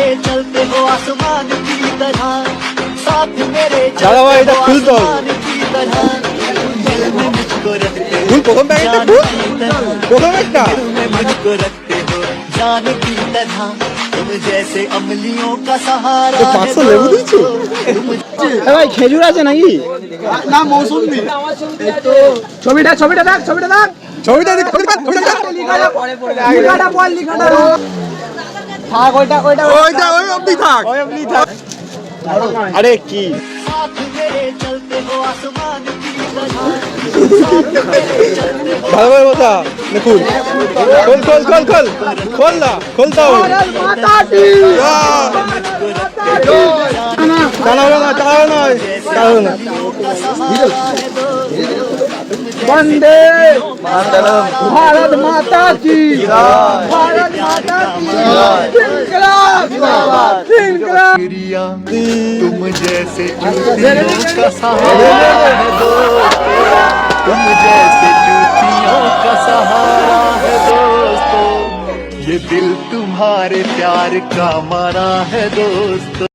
मेरे चलते हो आसमान की तरह साथ मेरे दादा भाई, चलते এটা हो খুলতে হবে। आसमान की तरह दिल में मुझको रखते हो ভুল প্রথম প্যাকেটটা जान ভুল की तरह প্রথম একটা दिल में मुझको रखते हो जान की तरह तुम जैसे अमलियों का सहारा তো है পাঁচশো লেবু দিচ্ছ दोस्तों। तुम এ ভাই খেজুর আছে নাকি না মৌসুমি ছবিটা ছবিটা দেখ ছবিটা দেখ ছবিটা দেখ ছবিটা দেখ, ছবিটা দেখ। লিখাটা বল লিখাটা থাক ওইটা ওইটা ওইটা ওই অবধি থাক। ওই অবধি থাক। আরে কি? ভালো ভাই বসা দেখুন। খোল খোল খোল খোল। খোল না খোলতা চালাবো না চালাবো না। চালাবো না। বন্দে ভারত মাতা কি ভারত तुम जैसे जूतियों का सहारा है दोस्तों तुम जैसे जूतियों का सहारा है दोस्तों। ये दिल तुम्हारे प्यार का मारा है दोस्तों।